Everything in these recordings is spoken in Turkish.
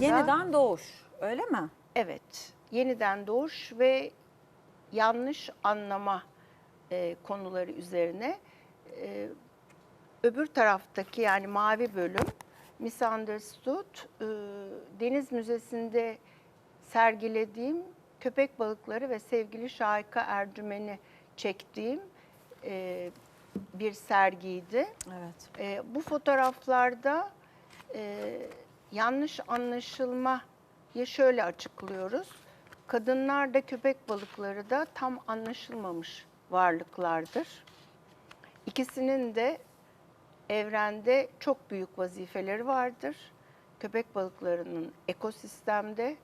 Yeniden doğuş öyle mi? Evet, yeniden doğuş ve yanlış anlama e, konuları üzerine e, öbür taraftaki yani mavi bölüm Misunderstood e, Deniz Müzesi'nde sergilediğim köpek balıkları ve sevgili Şahika Ercümen'i çektiğim e, bir sergiydi. Evet. E, bu fotoğraflarda e, yanlış anlaşılmayı şöyle açıklıyoruz. Kadınlar da köpek balıkları da tam anlaşılmamış varlıklardır. İkisinin de evrende çok büyük vazifeleri vardır. Köpek balıklarının ekosistemde,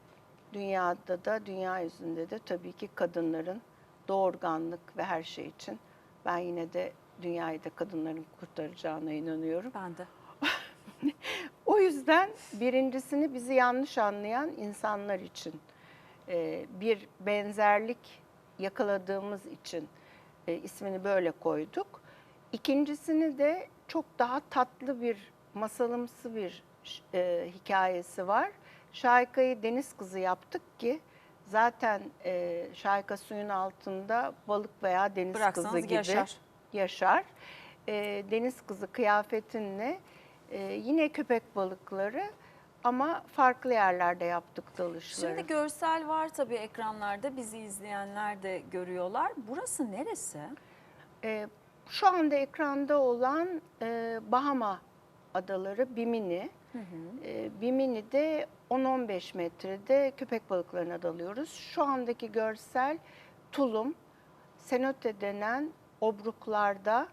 dünyada da, dünya yüzünde de tabii ki kadınların doğurganlık ve her şey için ben yine de dünyayı da kadınların kurtaracağına inanıyorum. Ben de. O yüzden birincisini bizi yanlış anlayan insanlar için e, bir benzerlik yakaladığımız için e, ismini böyle koyduk. İkincisini de çok daha tatlı bir masalımsı bir e, hikayesi var. Şahika'yı deniz kızı yaptık ki zaten e, Şahika suyun altında balık veya deniz Bıraksanız kızı gibi yaşar. yaşar. E, deniz kızı kıyafetinle e, yine köpek balıkları ama farklı yerlerde yaptık dalışları. Şimdi görsel var tabii ekranlarda bizi izleyenler de görüyorlar. Burası neresi? E, şu anda ekranda olan e, Bahama Adaları Bimini. E, Bimini'de 10-15 metrede köpek balıklarına dalıyoruz. Şu andaki görsel tulum, senote denen obruklarda,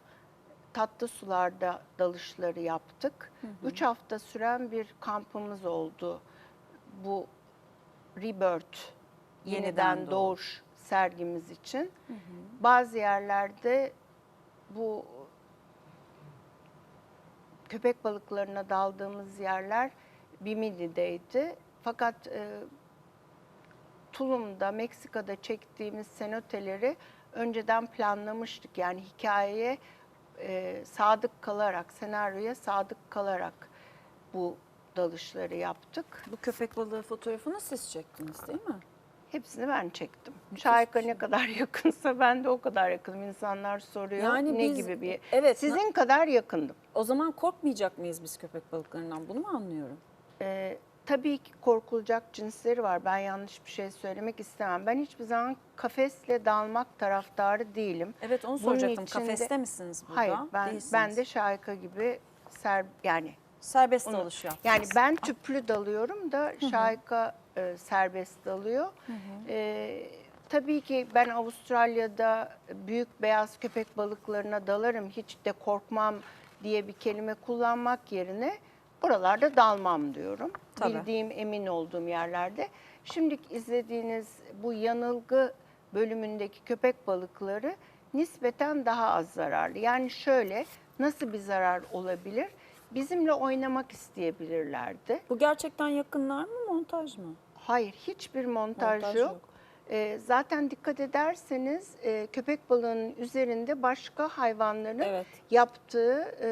tatlı sularda dalışları yaptık. Üç hafta süren bir kampımız oldu. Bu Rebirth, Yeniden yeniden, doğuş sergimiz için. Bazı yerlerde bu köpek balıklarına daldığımız yerler Bimini'deydi. Fakat e, Tulum'da, Meksika'da çektiğimiz senoteleri önceden planlamıştık. Yani hikayeye e, sadık kalarak, senaryoya sadık kalarak bu dalışları yaptık. Bu köpek balığı fotoğrafını siz çektiniz değil mi? Hepsini ben çektim. Şahika ne kadar yakınsa ben de o kadar yakınım. İnsanlar soruyor Yani ne biz- gibi bir... evet, Sizin kadar yakındım. O zaman korkmayacak mıyız biz köpek balıklarından? Bunu mu anlıyorum? Ee, tabii ki korkulacak cinsleri var. Ben yanlış bir şey söylemek istemem. Ben hiçbir zaman kafesle dalmak taraftarı değilim. Evet onu Bunun soracaktım. içinde- Kafeste misiniz burada? Hayır, ben Değilsiniz. ben de Şahika gibi ser yani serbest onu- dalış yaptınız. yani ben tüplü dalıyorum da Şahika e, serbest dalıyor. E, tabii ki ben Avustralya'da büyük beyaz köpek balıklarına dalarım. Hiç de korkmam diye bir kelime kullanmak yerine buralarda dalmam diyorum. Tabii. Bildiğim, emin olduğum yerlerde. Şimdi izlediğiniz bu yanılgı bölümündeki köpek balıkları nispeten daha az zararlı. Yani şöyle nasıl bir zarar olabilir? Bizimle oynamak isteyebilirlerdi. Bu gerçekten yakınlar mı montaj mı? Hayır, hiçbir montaj, Montaj yok. yok. Ee, zaten dikkat ederseniz e, köpek balığının üzerinde başka hayvanların Evet. yaptığı e,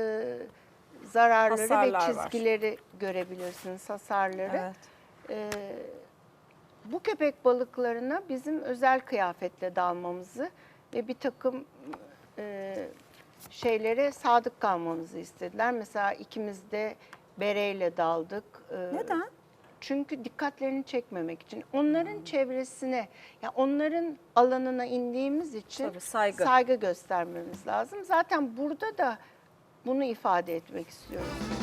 zararları Hasarlar ve var. çizgileri görebilirsiniz, hasarları. Evet. Ee, bu köpek balıklarına bizim özel kıyafetle dalmamızı ve bir takım e, şeylere sadık kalmamızı istediler. Mesela ikimiz de bereyle daldık. Ee, Neden? Çünkü dikkatlerini çekmemek için. Onların çevresine, ya onların alanına indiğimiz için Tabii, saygı. saygı göstermemiz lazım. Zaten burada da bunu ifade etmek istiyoruz.